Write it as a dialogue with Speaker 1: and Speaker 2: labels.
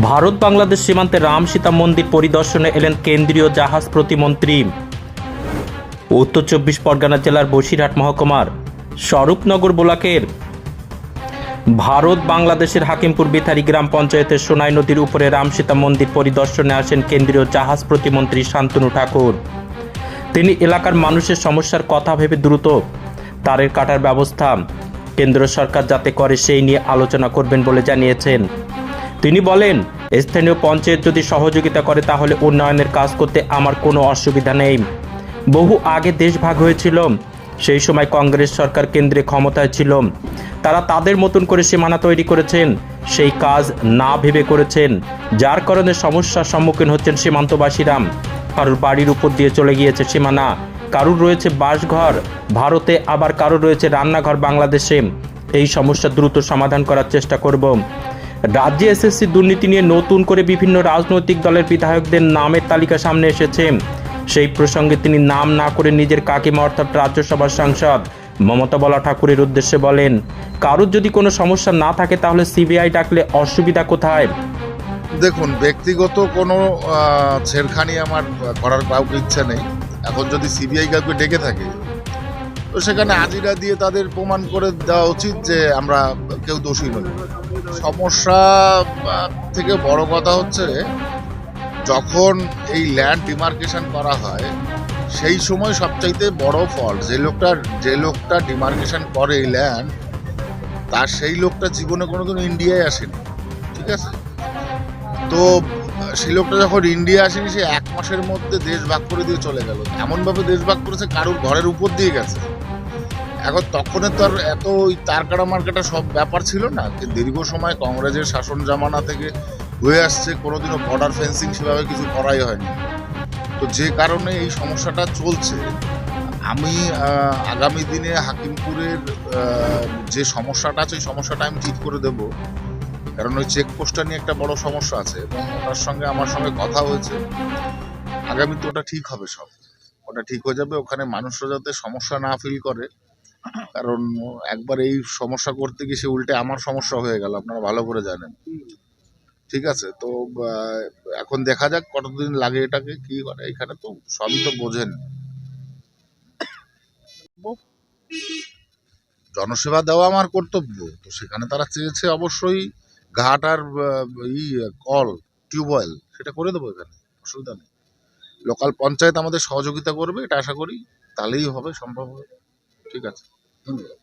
Speaker 1: ভারত বাংলাদেশ সীমান্তে রাম সীতা মন্দির পরিদর্শনে এলেন কেন্দ্রীয় জাহাজ প্রতিমন্ত্রী। উত্তর চব্বিশ পরগনা জেলার বসিরহাট মহকুমার স্বরূপনগর ব্লকের ভারত বাংলাদেশের হাকিমপুর বিথারি গ্রাম পঞ্চায়েতের সোনাই নদীর উপরে রাম সীতা মন্দির পরিদর্শনে আসেন কেন্দ্রীয় জাহাজ প্রতিমন্ত্রী শান্তনু ঠাকুর। তিনি এলাকার মানুষের সমস্যার কথা ভেবে দ্রুত তারের কাটার ব্যবস্থা কেন্দ্র সরকার যাতে করে সেই নিয়ে আলোচনা করবেন বলে জানিয়েছেন। তিনি বলেন, স্থানীয় পঞ্চায়েত যদি সহযোগিতা করে, তাহলে উন্নয়নের কাজ করতে আমার কোনো অসুবিধা নেই। বহু আগে দেশ ভাগ হয়েছিল, সেই সময় কংগ্রেস সরকার কেন্দ্রে ক্ষমতায় ছিল। তারা তাদের মতন করে সীমানা তৈরি করেছেন, সেই কাজ না ভেবে করেছেন, যার কারণে সমস্যার সম্মুখীন হচ্ছেন সীমান্তবাসীরা। কারোর বাড়ির উপর দিয়ে চলে গিয়েছে সীমানা, কারুর রয়েছে বাসঘর, ভারতে আবার কারোর রয়েছে রান্নাঘর বাংলাদেশে। এই সমস্যা দ্রুত সমাধান করার চেষ্টা করব। রাজ্যে এসএসসি দুর্নীতি নিয়ে নতুন করে বিভিন্ন রাজনৈতিক দলের বিধায়কদের নামের তালিকা সামনে এসেছে। সেই প্রসঙ্গে তিনি নাম না করে নিজের কাকিমা অর্থাৎ রাজ্যসভার সাংসদ মমতা বলা ঠাকুরের উদ্দেশ্যে বলেন, কারোর যদি কোনো সমস্যা না থাকে তাহলে সিবিআই ডাকলে অসুবিধা কোথায়?
Speaker 2: দেখুন, ব্যক্তিগত কোনো ছেড়খানি আমার করার কাউকে ইচ্ছা নেই। এখন যদি সিবিআই কাউকে ডেকে থাকে তো সেখানে হাজিরা দিয়ে তাদের প্রমাণ করে দেওয়া উচিত যে আমরা কেউ দোষী নই। সমস্যা থেকে বড় কথা হচ্ছে, যখন এই ল্যান্ড ডিমার্কেশন করা হয়, সেই সময় সবচাইতে বড় ফল্ট যে লোকটা যে লোকটা ডিমার্কেশন করে এই ল্যান্ড তার সেই লোকটা জীবনে কোনোদিন ইন্ডিয়ায় আসেনি, ঠিক আছে? তো সেই লোকটা যখন ইন্ডিয়া আসেনি, সে এক মাসের মধ্যে দেশ ভাগ করে দিয়ে চলে গেল। এমনভাবে দেশ ভাগ করেছে, কারুর ঘরের উপর দিয়ে গেছে। এখন তখনের তো আর এত ওই তারকাটা মার্কাটা সব ব্যাপার ছিল না, যে দীর্ঘ সময় কংগ্রেসের শাসন জামানা থেকে হয়ে আসছে, কোনোদিনও বর্ডার ফেন্সিং সেভাবে কিছু করাই হয়নি। তো যে কারণে এই সমস্যাটা চলছে, আমি আগামী দিনে হাকিমপুরের যে সমস্যাটা আছে, ওই সমস্যাটা আমি ঠিক করে দেবো। কারণ ওই চেকপোস্টটা নিয়ে একটা বড় সমস্যা আছে এবং ওটার সঙ্গে, আমার সঙ্গে কথা হয়েছে। আগামীতে ওটা ঠিক হবে সব। ওটা ঠিক হয়ে যাবে, ওখানে মানুষরা যাতে সমস্যা না ফিল করে কারণ একবার এই সমস্যা করতে গিয়ে সে উল্টে আমার সমস্যা হয়ে গেল, আপনারা ভালো করে জানেন। ঠিক আছে? তো এখন দেখা যাক কতদিন লাগে এটাকে, কি করে, এখানে তো সবই তো বোঝেন। জনসেবা দেওয়া আমার কর্তব্য, তো সেখানে তারা চেয়েছে অবশ্যই ঘাট আর ই, কল টিউবওয়েল সেটা করে দেবো এখানে, অসুবিধা নেই। লোকাল পঞ্চায়েত আমাদের সহযোগিতা করবে, এটা আশা করি, তাহলেই হবে, সম্ভব হবে। ঠিক আছে। ধন্যবাদ।